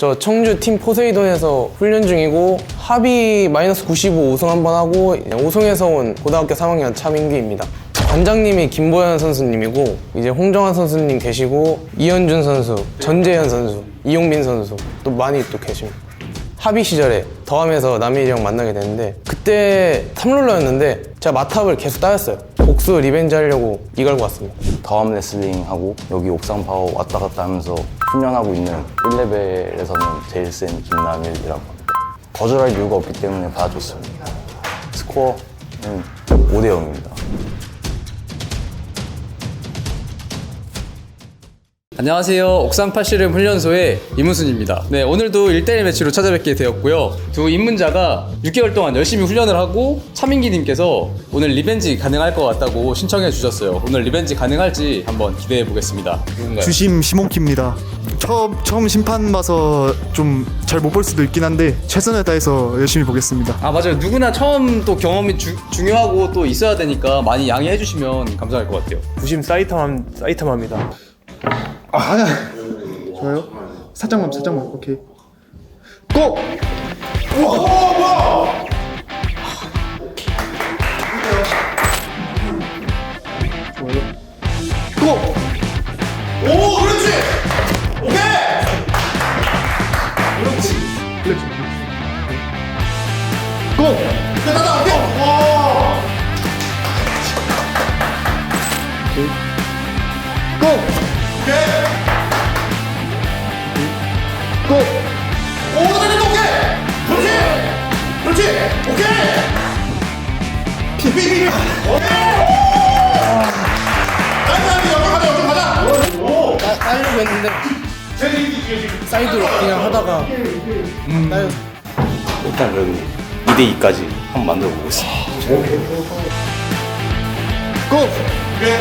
저 청주 팀 포세이돈에서 훈련 중이고 합의 마이너스 95 우승 한 번 하고 우승에서 온 고등학교 3학년 차민규입니다. 관장님이 김보현 선수님이고 이제 홍정환 선수님 계시고 이현준 선수, 전재현 선수, 이용민 선수 또 많이 또 계십니다. 합의 시절에 더하면서 남일이랑 만나게 됐는데 그때 탑롤러였는데 제가 마탑을 계속 따였어요. 복수 리벤지 하려고 이걸고 왔습니다. 더함 레슬링하고 여기 옥상 파워 왔다 갔다 하면서 훈련하고 있는 1레벨에서는 제일 센 김남일이라고 합니다. 거절할 이유가 없기 때문에 받아줬습니다. 스코어는 5대 0입니다. 안녕하세요. 옥상 팔씨름 훈련소의 이문순입니다. 네, 오늘도 1대1 매치로 찾아뵙게 되었고요. 두 입문자가 6개월 동안 열심히 훈련을 하고 차민기님께서 오늘 리벤지 가능할 것 같다고 신청해 주셨어요. 오늘 리벤지 가능할지 한번 기대해 보겠습니다. 누군가요? 주심 시몬키입니다. 처음 처음 심판 봐서 좀 잘 못 볼 수도 있긴 한데 최선을 다해서 열심히 보겠습니다. 아 맞아요. 누구나 처음 또 경험이 주- 중요하고 또 있어야 되니까 많이 양해해 주시면 감사할 것 같아요. 부심 사이타마 사이타마입니다. 좋아요. 살짝만 살짝만 오케이. 고! 좋아요. 고! 오 그렇지 오케이 그렇지. 플렉스. 고! 됐다 오케이 오 고! 오케이 고! 오 됐다 오케이. 그렇지. 그렇지. 오케이. 비비비 오케이. 나이스 나이스 여기 가자 여기 가자. 따려고 했는데. 사이드로 그냥 하다가. 따였어. 일단 그래도 2대 2까지 한번 만들어 보겠습니다. 고! 오케이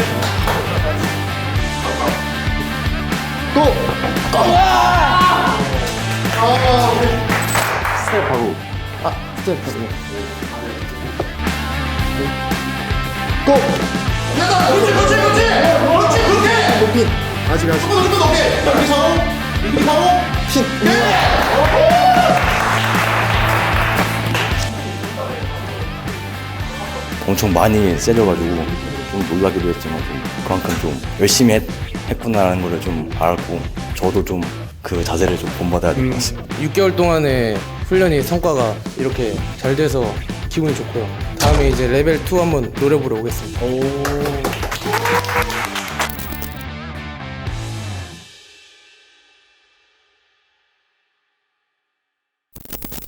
고! 스텝하고 고! 됐다 그렇지 그렇지 그렇지 그렇지 그렇게 높인. 아직 아직. 한번 더 오케이 여기 서로 여기 서로 핀. 엄청 많이 세져가지고 좀 놀라기도 했지만 좀 그만큼 좀 열심히 했, 했구나라는 걸 좀 알았고 저도 좀 그 자세를 좀 본받아야 될것 음. 같습니다. 6개월 동안의 훈련이 성과가 이렇게 잘 돼서 기분이 좋고요. 다음에 이제 레벨 2 한번 노려보러 오겠습니다.